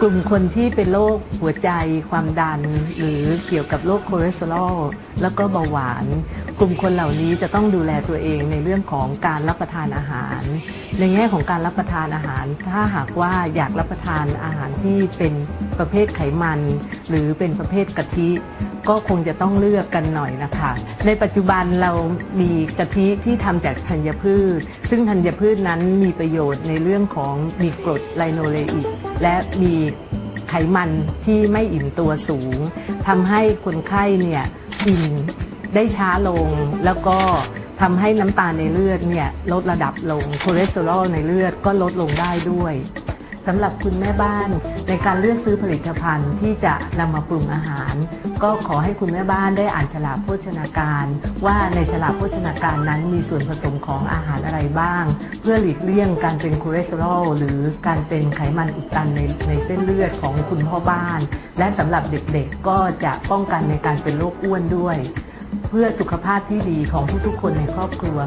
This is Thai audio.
กลุ่มคนที่เป็นโรคหัวใจความดัน หรือเกี่ยวกับโรคคอเลสเตอรอลแล้วก็เบาหวาน กลุ่มคนเหล่านี้จะต้องดูแลตัวเองในเรื่องของการรับประทานอาหาร ในแง่ของการรับประทานอาหาร ถ้าหากว่าอยากรับประทานอาหารที่เป็นประเภทไขมัน หรือเป็นประเภทกะทิ ก็คงจะต้องเลือกกันหน่อยนะคะ ในปัจจุบันเรามีกะทิที่ทำจากธัญพืช ซึ่งธัญพืชนั้นมีประโยชน์ในเรื่องของมีกรดไลโนเลอิกและมีไขมันที่ไม่อิ่มตัวสูงทำให้คนไข้เนี่ยอิ่มได้ช้าลงแล้วก็ทำให้น้ำตาลในเลือดเนี่ยลดระดับลงคอเลสเตอรอลในเลือดก็ลดลงได้ด้วย สำหรับคุณแม่บ้านในการเลือกซื้อผลิตภัณฑ์ที่จะนำมาปรุงอาหาร ก็ขอให้คุณแม่บ้านได้อ่านฉลากโภชนาการ ว่าในฉลากโภชนาการนั้นมีส่วนผสมของอาหารอะไรบ้าง เพื่อหลีกเลี่ยงการเป็นคอเลสเตอรอลหรือการเป็นไขมันอุดตันในในเส้นเลือดของคุณพ่อบ้าน และสำหรับเด็กๆก็จะป้องกันในการเป็นโรคอ้วนด้วย เพื่อสุขภาพที่ดีของทุกๆคนในครอบครัว